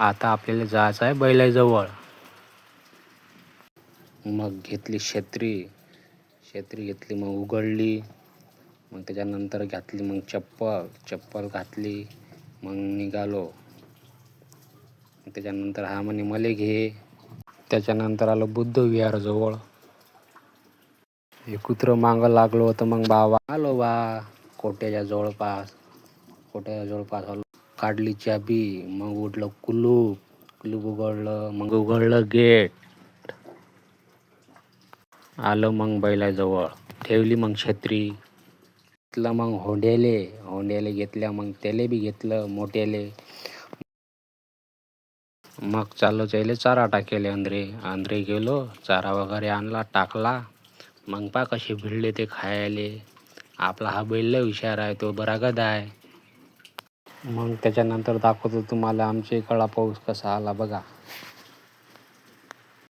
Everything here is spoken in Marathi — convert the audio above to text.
आता आपल्याला जायचं आहे बैलाजवळ. मग घेतली छत्री. छत्री घेतली मग उघडली. मग त्याच्यानंतर घातली मग चप्पल. चप्पल घातली मग निघालो. त्याच्यानंतर हा म्हणे मले घे. त्याच्यानंतर आलो बुद्ध विहारजवळ हे कुत्रं मागं लागलो होतं मग बाबा आलो बा कोट्याच्या जवळपास. कोट्याच्या जवळपास आलो. काढली चाबी मग उठलं कुलूप. कुलूप उघडलं मग उघडलं गेट. आलं मग बैलाजवळ. ठेवली मग छत्री. घेतलं मग होंड्याले. होंड्याले घेतल्या मग त्याले बी घेतलं मोठ्याले. मग चाललो त्याले चारा टाकेले अंदरे अंद्रे गेलो चारा वगैरे आणला टाकला. मग पा कसे भिडले ते खायले. आपला हा बैल हुशार आहे तो बरागद आहे. मग त्याच्यानंतर दाखवतो तुम्हाला आमच्या इकडला पाऊस कसा आला बघा.